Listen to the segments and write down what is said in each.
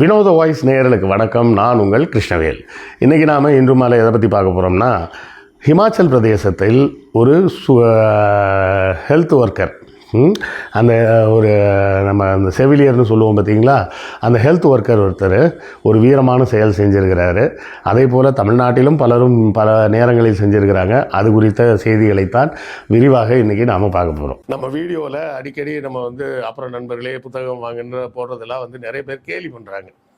வினோத வாய்ஸ் நேயர்களுக்கு வணக்கம். நான் உங்கள் கிருஷ்ணவேல். இன்றைக்கி நாம் இன்று மாலை எதை பற்றி பார்க்க போகிறோம்னா ஹிமாச்சல் பிரதேசத்தில் ஒரு சு ஹெல்த் ஒர்க்கர் அந்த ஒரு நம்ம அந்த செவிலியர்னு சொல்லுவோம் பார்த்தீங்களா? அந்த ஹெல்த் ஒர்க்கர் ஒருத்தர் ஒரு வீரமான செயல் செஞ்சிருக்கிறாரு. அதே போல் தமிழ்நாட்டிலும் பலரும் பல நேரங்களில் செஞ்சுருக்கிறாங்க. அது குறித்த செய்திகளைத்தான் விரிவாக இன்றைக்கி நாம் பார்க்க போகிறோம் நம்ம வீடியோவில் அடிக்கடி நம்ம வந்து அப்புறம் நண்பர்களே புத்தகம் வாங்குன்ற போடுறதெல்லாம் வந்து நிறைய பேர் கேலி பண்ணுறாங்க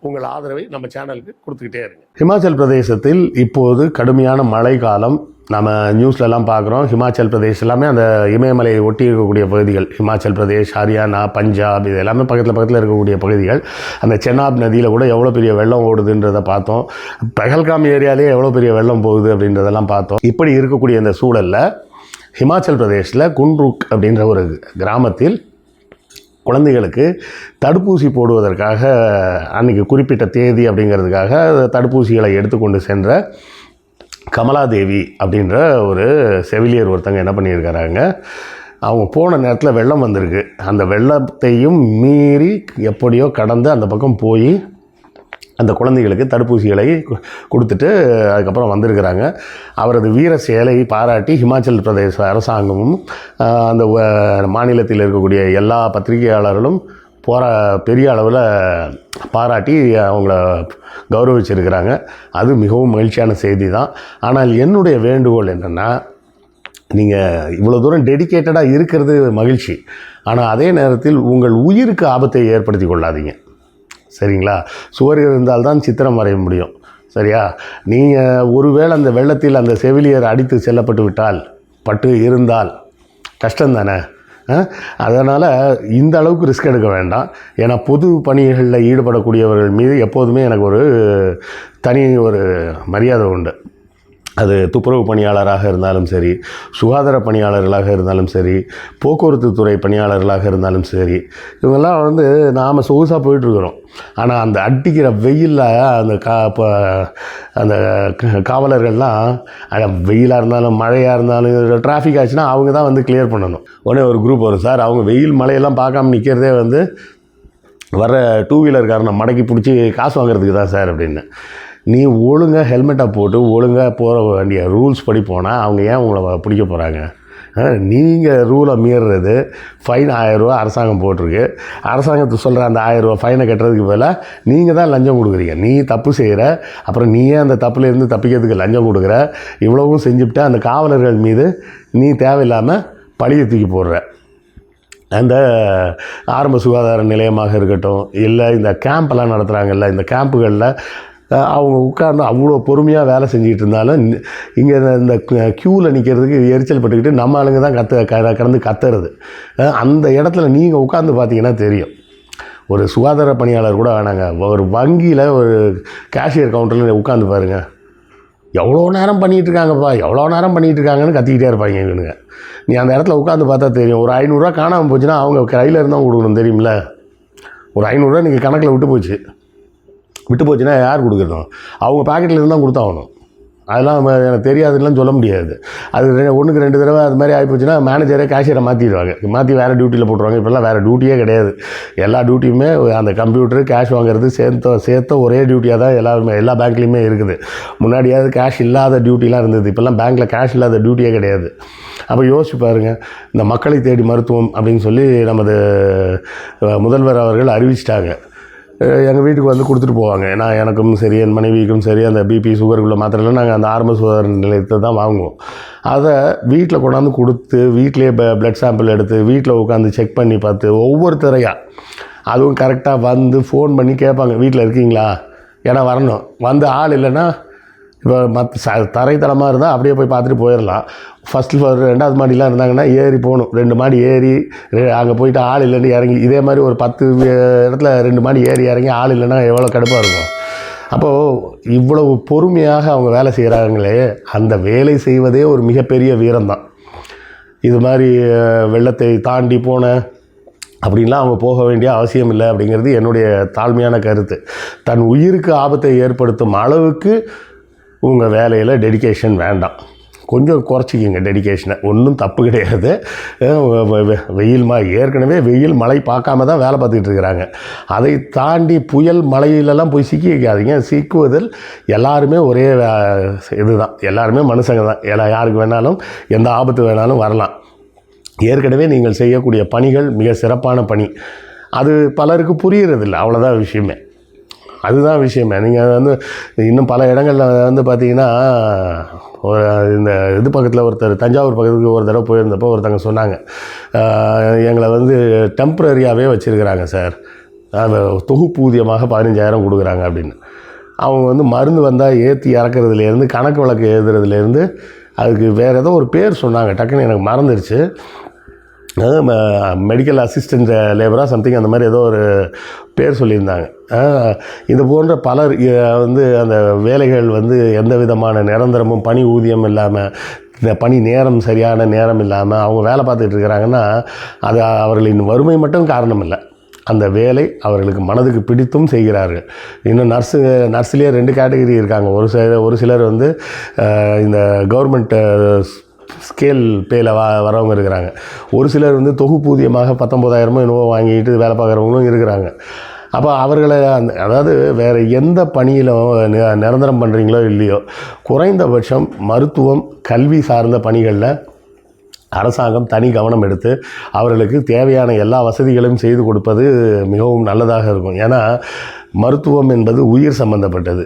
உங்கள் ஆதரவை நம்ம சேனலுக்கு கொடுத்துக்கிட்டே இருங்க. ஹிமாச்சல் பிரதேசத்தில் இப்போது கடுமையான மழை காலம் நம்ம நியூஸ்லலாம் பார்க்குறோம். ஹிமாச்சல் பிரதேஷ் எல்லாமே அந்த இமயமலையை ஒட்டி இருக்கக்கூடிய பகுதிகள். ஹிமாச்சல் பிரதேஷ் ஹரியானா பஞ்சாப் இது எல்லாமே பக்கத்தில் பக்கத்தில் இருக்கக்கூடிய பகுதிகள். அந்த சென்னாப் நதியில் கூட எவ்வளோ பெரிய வெள்ளம் ஓடுதுன்றதை பார்த்தோம். பெஹல்காம் ஏரியாலே எவ்வளோ பெரிய வெள்ளம் போகுது அப்படின்றதெல்லாம் பார்த்தோம். இப்படி இருக்கக்கூடிய இந்த சூழலில் ஹிமாச்சல் பிரதேஷில் குன்ருக் அப்படின்ற ஒரு கிராமத்தில் குழந்தைகளுக்கு தடுப்பூசி போடுவதற்காக அன்றைக்கி குறிப்பிட்ட தேதி அப்படிங்கிறதுக்காக தடுப்பூசிகளை எடுத்துக்கொண்டு சென்ற கமலாதேவி அப்படின்ற ஒரு செவிலியர் ஒருத்தங்க என்ன பண்ணியிருக்கிறாங்க அவங்க போன நேரத்தில் வெள்ளம் வந்திருக்கு. அந்த வெள்ளத்தையும் மீறி எப்படியோ கடந்து அந்த பக்கம் போய் அந்த குழந்தைகளுக்கு தடுப்பூசிகளை கொடுத்துட்டு அதுக்கப்புறம் வந்திருக்கிறாங்க. அவரது வீர செயலை பாராட்டி ஹிமாச்சல் பிரதேச அரசாங்கமும் அந்த மாநிலத்தில் இருக்கக்கூடிய எல்லா பத்திரிகையாளர்களும் போரா பெரிய அளவில் பாராட்டி அவங்கள கௌரவிச்சிருக்கிறாங்க. அது மிகவும் மகிழ்ச்சியான செய்தி தான் ஆனால் என்னுடைய வேண்டுகோள் என்னென்னா நீங்கள் இவ்வளோ தூரம் டெடிகேட்டடாக இருக்கிறது மகிழ்ச்சி. ஆனால் அதே நேரத்தில் உங்கள் உயிருக்கு ஆபத்தை ஏற்படுத்தி கொள்ளாதீங்க. சரிங்களா? சுவர் இருந்தால்தான் சித்திரம் வரைய முடியும். சரியா? நீங்கள் ஒருவேளை அந்த வெள்ளத்தில் அந்த செவிலியர் அடித்து செல்லப்பட்டு விட்டால் பட்டு இருந்தால் கஷ்டம் தானே அதனால் இந்த அளவுக்கு ரிஸ்க் எடுக்க வேண்டாம். ஏன்னா பொது பணிகளில் ஈடுபடக்கூடியவர்கள் மீது எப்போதுமே எனக்கு ஒரு தனி ஒரு மரியாதை உண்டு. அது துப்புரவு பணியாளராக இருந்தாலும் சரி சுகாதார பணியாளர்களாக இருந்தாலும் சரி போக்குவரத்து துறை பணியாளர்களாக இருந்தாலும் சரி இவங்கெல்லாம் வந்து நாம் சொகுசாக போயிட்டுருக்குறோம். ஆனால் அந்த அடிக்கிற வெயிலில் அந்த கா இப்போ அந்த க- காவலர்கள்லாம் அது வெயிலாக இருந்தாலும் மழையாக இருந்தாலும் டிராஃபிக் ஆச்சுன்னா அவங்க தான் வந்து கிளியர் பண்ணணும். உடனே ஒரு குரூப் வரும் சார் அவங்க வெயில் மழையெல்லாம் பார்க்காம நிற்கிறதே வந்து வர டூ வீலர்காரனை மடக்கி பிடிச்சி காசு வாங்குறதுக்கு தான் சார் அப்படின்னு. நீ ஒழுங்காக ஹெல்மெட்டை போட்டு ஒழுங்காக போகிற வேண்டிய ரூல்ஸ் படி போனால் அவங்க ஏன் உங்களை பிடிக்க போகிறாங்க நீங்கள் ரூலை மீறுறது ஃபைன் ஆயிரரூவா அரசாங்கம் போட்டிருக்கு. அரசாங்கத்துக்கு சொல்கிற அந்த ஆயிரரூவா ஃபைனை கட்டுறதுக்கு பதிலாக நீங்கள் தான் லஞ்சம் கொடுக்குறீங்க. நீ தப்பு செய்கிற அப்புறம் நீயே அந்த தப்புலேருந்து தப்பிக்கிறதுக்கு லஞ்சம் கொடுக்குற இவ்வளவும் செஞ்சுவிட்டு அந்த காவலர்கள் மீது நீ தேவையில்லாமல் பழியை தூக்கி போடுற. அந்த ஆரம்ப சுகாதார நிலையமாக இருக்கட்டும் இல்லை இந்த கேம்ப்லாம் நடத்துகிறாங்கல்ல இந்த கேம்புகளில் அவங்க உட்கார்ந்து அவ்வளோ பொறுமையாக வேலை செஞ்சுக்கிட்டு இருந்தாலும் இங்கே இந்த க்யூவில் நிற்கிறதுக்கு எரிச்சல் பட்டுக்கிட்டு நம்ம ஆளுங்க தான் கத்து க கடந்து கத்துறது. அந்த இடத்துல நீங்கள் உட்காந்து பார்த்தீங்கன்னா தெரியும். ஒரு சுகாதார பணியாளர் கூட வேணாங்க ஒரு வங்கியில் ஒரு கேஷியர் கவுண்டரில் உட்காந்து பாருங்கள் எவ்வளோ நேரம் பண்ணிகிட்டு இருக்காங்கப்பா எவ்வளோ நேரம் பண்ணிகிட்டு இருக்காங்கன்னு கத்திக்கிட்டே இருப்பாங்க இவனுங்க. நீ அந்த இடத்துல உட்காந்து பார்த்தா தெரியும். ஒரு ஐநூறுரூவா காணாமல் போச்சுன்னா அவங்க கையில் இருந்தால் கொடுக்கணும் தெரியுமில்ல ஒரு ஐநூறுரூவா நீங்கள் கணக்கில் விட்டு போச்சு. விட்டு போச்சுன்னா யார் கொடுக்கணும்? அவங்க பாக்கெட்டில் இருந்தால் கொடுத்தாகணும். அதெல்லாம் எனக்கு தெரியாதுலாம் சொல்ல முடியாது. அது ஒன்றுக்கு ரெண்டு தடவை அது மாதிரி ஆகிப்போச்சுன்னா மேனேஜரே கேஷியரை மாற்றிடுவாங்க மாற்றி வேறு டியூட்டியில் போட்டுருவாங்க. இப்போல்லாம் வேறு டியூட்டியே கிடையாது. எல்லா டியூட்டியுமே அந்த கம்ப்யூட்டர் கேஷ் வாங்குறது சேர்த்த சேர்த்த ஒரே டியூட்டியாக தான் எல்லாருமே எல்லா பேங்க்லேயுமே இருக்குது. முன்னாடியாவது கேஷ் இல்லாத டியூட்டிலாம் இருந்தது. இப்போல்லாம் பேங்க்கில் கேஷ் இல்லாத டியூட்டியே கிடையாது. அப்போ யோசிச்சு பாருங்க. இந்த மக்களை தேடி மருத்துவம் அப்படின்னு சொல்லி நமது முதல்வர் அவர்கள் அறிவிச்சிட்டாங்க. எங்கள் வீட்டுக்கு வந்து கொடுத்துட்டு போவாங்க. ஏன்னா எனக்கும் சரி என் மனைவிக்கும் சரி அந்த பிபி சுகருக்குள்ள மாத்திரைலாம் நாங்கள் அந்த ஆரம்ப சுகாதார நிலையத்தை தான் வாங்குவோம். அதை வீட்டில் கொண்டாந்து கொடுத்து வீட்டிலேயே பிளட் சாம்பிள் எடுத்து வீட்டில் உட்காந்து செக் பண்ணி பார்த்து ஒவ்வொருத்தரையாக அதுவும் கரெக்டாக வந்து ஃபோன் பண்ணி கேட்பாங்க வீட்டில் இருக்கீங்களா? ஏன்னா வரணும். வந்து ஆள் இல்லைன்னா இப்போ மற்ற ச தரைத்தளமாக இருந்தால் அப்படியே போய் பார்த்துட்டு போயிடலாம் ஃபஸ்ட்டு ஃப்ளோர் ரெண்டாவது மாடிலாம் இருந்தாங்கன்னா ஏறி போகணும். ரெண்டு மாடி ஏறி அங்கே போயிட்டு ஆள் இல்லைன்னு இறங்கி இதே மாதிரி ஒரு பத்து இடத்துல ரெண்டு மாடி ஏறி இறங்கி ஆள் இல்லைன்னா எவ்வளோ கடுப்பாக இருக்கும்? அப்போது இவ்வளவு பொறுமையாக அவங்க வேலை செய்கிறாங்களே அந்த வேலை செய்வதே ஒரு மிகப்பெரிய வீரம்தான். இது மாதிரி வெள்ளத்தை தாண்டி போன அப்படின்லாம் அவங்க போக வேண்டிய அவசியம் இல்லை அப்படிங்கிறது என்னுடைய தாழ்மையான கருத்து. தன் உயிருக்கு ஆபத்தை ஏற்படுத்தும் அளவுக்கு உங்கள் வேலையில் டெடிகேஷன் வேண்டாம். கொஞ்சம் குறைச்சிக்கிங்க டெடிகேஷனை ஒன்றும் தப்பு கிடையாது. வெ- வெயில் மா ஏற்கனவே வெயில் மழை பார்க்காம தான் வேலை பார்த்துக்கிட்டு இருக்கிறாங்க. அதை தாண்டி புயல் மழையிலலாம் போய் சிக்கி வைக்காதீங்க சிக்குவதில் எல்லாருமே ஒரே அஹ், இதுதான். எல்லாருமே மனுஷங்க தான். எல்லா யாருக்கு வேணாலும் எந்த ஆபத்து வேணாலும் வரலாம். ஏற்கனவே நீங்கள் செய்யக்கூடிய பணிகள் மிக சிறப்பான பணி. அது பலருக்கு புரியறதில்லை. அவ்வளோதான் விஷயமே. அதுதான் விஷயமே. நீங்கள் வந்து இன்னும் பல இடங்களில் வந்து பார்த்தீங்கன்னா ஒரு இந்த இது பக்கத்தில் ஒருத்தர் தஞ்சாவூர் பக்கத்துக்கு ஒரு தடவை போயிருந்தப்போ ஒருத்தங்க சொன்னாங்க. எங்களை வந்து டெம்ப்ரரியாகவே வச்சுருக்கிறாங்க சார். தொகுப்பூதியமாக பதினஞ்சாயிரம் கொடுக்குறாங்க அப்படின்னு. அவங்க வந்து மருந்து வந்தால் ஏற்றி இறக்குறதுலேருந்து கணக்கு வழக்கு எழுதுறதுலேருந்து அதுக்கு வேறு ஏதோ ஒரு பேர் சொன்னாங்க. டக்குன்னு எனக்கு மறந்துடுச்சு மெடிக்கல் அசிஸ்டன்ட் லேபராக சம்திங் அந்த மாதிரி ஏதோ ஒரு பேர் சொல்லியிருந்தாங்க. இது போன்ற பலர் வந்து அந்த வேலைகள் வந்து எந்த விதமான நிரந்தரமும் பணி ஊதியம் இல்லாமல் இந்த பணி நேரம் சரியான நேரம் இல்லாமல் அவங்க வேலை பார்த்துட்டு இருக்கிறாங்கன்னா அது அவர்களின் வறுமை மட்டும் காரணம் இல்லை. அந்த வேலை அவர்களுக்கு மனதுக்கு பிடித்தும் செய்கிறார்கள். இன்னும் நர்ஸு நர்ஸ்லேயே ரெண்டு கேட்டகரி இருக்காங்க. ஒரு சில ஒரு சிலர் வந்து இந்த கவர்மெண்ட் ஸ்கேல் பேயில் வ வரவங்க இருக்கிறாங்க. ஒரு சிலர் வந்து தொகுப்பூதியமாக பத்தொம்போதாயிரமோ என்னவோ வாங்கிட்டு வேலை பார்க்குறவங்களும் இருக்கிறாங்க. அப்போ அவர்களை அந்த அதாவது வேறு எந்த பணியிலும் நிரந்தரம் பண்ணுறீங்களோ இல்லையோ குறைந்தபட்சம் மருத்துவம் கல்வி சார்ந்த பணிகளில் அரசாங்கம் தனி கவனம் எடுத்து அவர்களுக்கு தேவையான எல்லா வசதிகளையும் செய்து கொடுப்பது மிகவும் நல்லதாக இருக்கும். ஏன்னா மருத்துவம் என்பது உயிர் சம்பந்தப்பட்டது.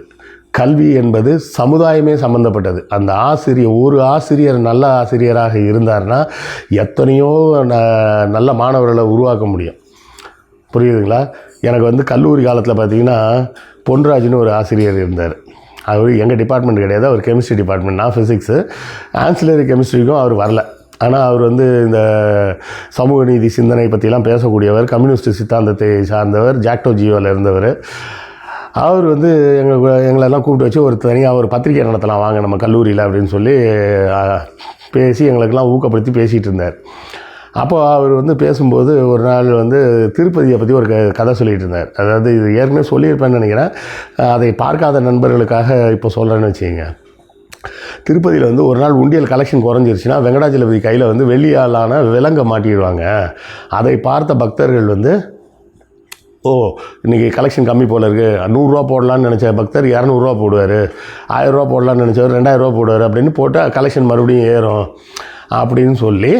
கல்வி என்பது சமுதாயமே சம்பந்தப்பட்டது. அந்த ஆசிரியர் ஒரு ஆசிரியர் நல்ல ஆசிரியராக இருந்தார்னா எத்தனையோ ந நல்ல மாணவர்களை உருவாக்க முடியும். புரியுதுங்களா? எனக்கு வந்து கல்லூரி காலத்தில் பார்த்தீங்கன்னா பொன்ராஜ்னு ஒரு ஆசிரியர் இருந்தார். அவர் எங்கள் டிபார்ட்மெண்ட் கிடையாது அவர் கெமிஸ்ட்ரி டிபார்ட்மெண்ட் நான் ஃபிசிக்ஸு ஆன்சிலரி கெமிஸ்ட்ரிக்கும் அவர் வரல. ஆனால் அவர் வந்து இந்த சமூக நீதி சிந்தனை பற்றிலாம் பேசக்கூடியவர் கம்யூனிஸ்ட் சித்தாந்தத்தை சார்ந்தவர் ஜாக்டோ ஜியோவில் இருந்தவர். அவர் வந்து எங்கள் எங்களெல்லாம் கூப்பிட்டு வச்சு ஒரு தனியாக ஒரு பத்திரிக்கை நடத்தலாம் வாங்க நம்ம கல்லூரியில் அப்படின்னு சொல்லி பேசி எங்களுக்கெல்லாம் ஊக்கப்படுத்தி பேசிகிட்டு இருந்தார். அப்போது அவர் வந்து பேசும்போது ஒரு நாள் வந்து திருப்பதியை பற்றி ஒரு க கதை சொல்லிகிட்டு இருந்தார். அதாவது இது ஏற்கனவே சொல்லியிருப்பேன்னு நினைக்கிறேன். அதை பார்க்காத நண்பர்களுக்காக இப்போ சொல்கிறேன்னு வச்சுக்கோங்க. திருப்பதியில் வந்து ஒரு நாள் உண்டியல் கலெக்ஷன் குறைஞ்சிருச்சுன்னா வெங்கடாஜலபதி கையில் வந்து வெள்ளியாலான விலங்கை மாட்டிடுவாங்க. அதை பார்த்த பக்தர்கள் வந்து ஓ இன்றைக்கி கலெக்ஷன் கம்மி போல இருக்குது நூறுரூவா போடலான்னு நினச்ச பக்தர் இரநூறுவா போடுவார். ஆயிரரூவா போடலான்னு நினச்சவர் ரெண்டாயிரரூவா போடுவார் அப்படின்னு போட்டால் கலெக்ஷன் மறுபடியும் ஏறும் அப்படின்னு சொல்லி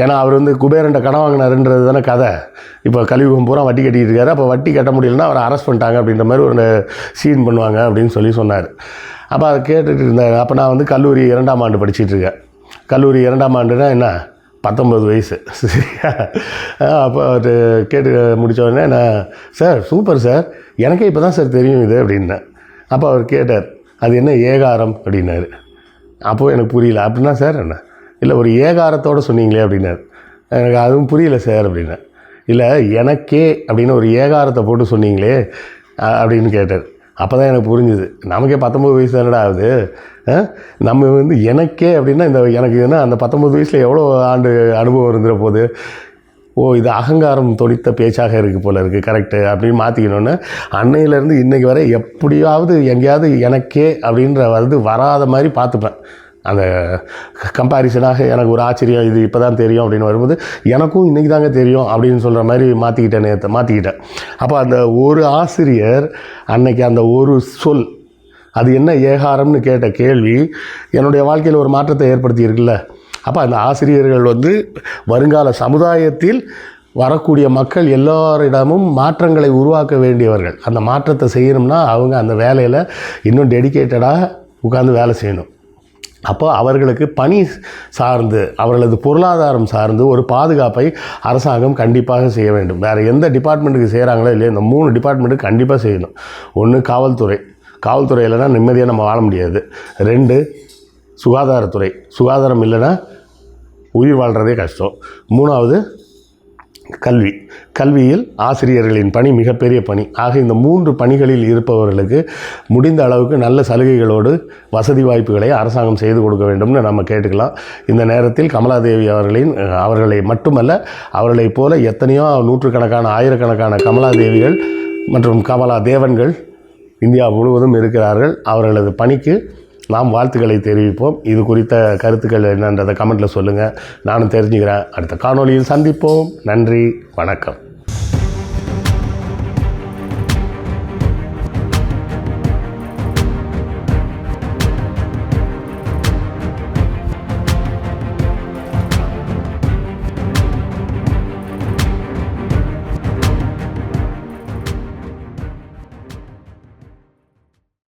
ஏன்னா அவர் வந்து குபேரன்ட்ட கடன் வாங்கினாருன்றது தானே கதை. இப்போ கலியுகம் பூரா வட்டி கட்டிக்கிட்டு இருக்காரு. அப்போ வட்டி கட்ட முடியலன்னா அவரை அரெஸ்ட் பண்ணிட்டாங்க அப்படின்ற மாதிரி ஒரு சீன் பண்ணுவாங்க அப்படின்னு சொல்லி சொன்னார். அப்போ அதை கேட்டுட்டு இருந்தார். அப்போ நான் வந்து கல்லூரி இரண்டாம் ஆண்டு படிச்சுட்டு இருக்கேன். கல்லூரி இரண்டாம் ஆண்டுனா என்ன? பத்தொம்பது வயசு. சரியா அப்போ அவர் கேட்டு முடிச்ச உடனே நான் சார் சூப்பர் சார் எனக்கே இப்போ தான் சார் தெரியும் இது அப்படின்னேன். அப்போ அவர் கேட்டார் அது என்ன ஏகாரம்? அப்படின்னாரு. அப்போது எனக்கு புரியல. அப்படின்னா சார் என்ன? இல்லை ஒரு ஏகாரத்தோடு சொன்னீங்களே அப்படின்னாரு. எனக்கு அதுவும் புரியல சார் அப்படின்னேன். இல்லை எனக்கே அப்படின்னு ஒரு ஏகாரத்தை போட்டு சொன்னீங்களே அப்படின்னு கேட்டார். அப்போ தான் எனக்கு புரிஞ்சுது. நமக்கே பத்தொம்பது வயசு தானடா ஆகுது. ஆ? நம்ம வந்து எனக்கே அப்படின்னா இந்த எனக்கு என்ன அந்த பத்தொம்பது வயசில் எவ்வளோ ஆண்டு அனுபவம் இருந்துட போகுது ஓ இது அகங்காரம் தொடித்த பேச்சாக இருக்குது போல் இருக்குது கரெக்டு அப்படின்னு மாற்றிக்கணுன்னு அன்னையிலேருந்து இன்றைக்கி வரை எப்படியாவது எங்கேயாவது எனக்கே அப்படின்ற வந்து வராத மாதிரி பார்த்துப்பேன். அந்த கம்பேரிசனாக எனக்கு ஒரு ஆச்சரியம் இது இப்போ தான் தெரியும் அப்படின்னு வரும்போது எனக்கும் இன்றைக்கி தாங்க தெரியும் அப்படின்னு சொல்கிற மாதிரி மாற்றிக்கிட்டேன் நேற்று மாற்றிக்கிட்டேன் அப்போ அந்த ஒரு ஆசிரியர் அன்னைக்கு அந்த ஒரு சொல் அது என்ன ஏகாரம்னு கேட்ட கேள்வி என்னுடைய வாழ்க்கையில் ஒரு மாற்றத்தை ஏற்படுத்தியிருக்குல்ல அப்போ அந்த ஆசிரியர்கள் வந்து வருங்கால சமுதாயத்தில் வரக்கூடிய மக்கள் எல்லோரிடமும் மாற்றங்களை உருவாக்க வேண்டியவர்கள். அந்த மாற்றத்தை செய்யணும்னா அவங்க அந்த வேலையில் இன்னும் டெடிகேட்டடாக உட்காந்து வேலை செய்யணும். அப்போ அவர்களுக்கு பணி சார்ந்து அவர்களது பொருளாதாரம் சார்ந்து ஒரு பாதுகாப்பை அரசாங்கம் கண்டிப்பாக செய்ய வேண்டும். வேறு எந்த டிபார்ட்மெண்ட்டுக்கு செய்கிறாங்களோ இல்லையோ இந்த மூணு டிபார்ட்மெண்ட்டுக்கு கண்டிப்பாக செய்யணும். ஒன்று காவல்துறை. காவல்துறை இல்லைன்னா நிம்மதியாக நம்ம வாழ முடியாது. ரெண்டு சுகாதாரத்துறை. சுகாதாரம் இல்லைன்னா உயிர் வாழ்கிறதே கஷ்டம். மூணாவது கல்வி. கல்வியில் ஆசிரியர்களின் பணி மிகப்பெரிய பணி. ஆக இந்த மூன்று பணிகளில் இருப்பவர்களுக்கு முடிந்த அளவுக்கு நல்ல சலுகைகளோடு வசதி வாய்ப்புகளை அரசாங்கம் செய்து கொடுக்க வேண்டும்னு நம்ம கேட்டுக்கலாம். இந்த நேரத்தில் கமலாதேவி அவர்களின் அவர்களை மட்டுமல்ல அவர்களைப் போல எத்தனையோ நூற்றுக்கணக்கான ஆயிரக்கணக்கான கமலாதேவிகள் மற்றும் கமலா தேவன்கள் இந்தியா முழுவதும் இருக்கிறார்கள். அவர்களது பணிக்கு நாம் வாழ்த்துக்களை தெரிவிப்போம். இது குறித்த கருத்துக்கள் என்னன்றதை கமெண்ட்டில் சொல்லுங்கள் நானும் தெரிஞ்சுக்கிறேன். அடுத்த காணொலியில் சந்திப்போம். நன்றி. வணக்கம்.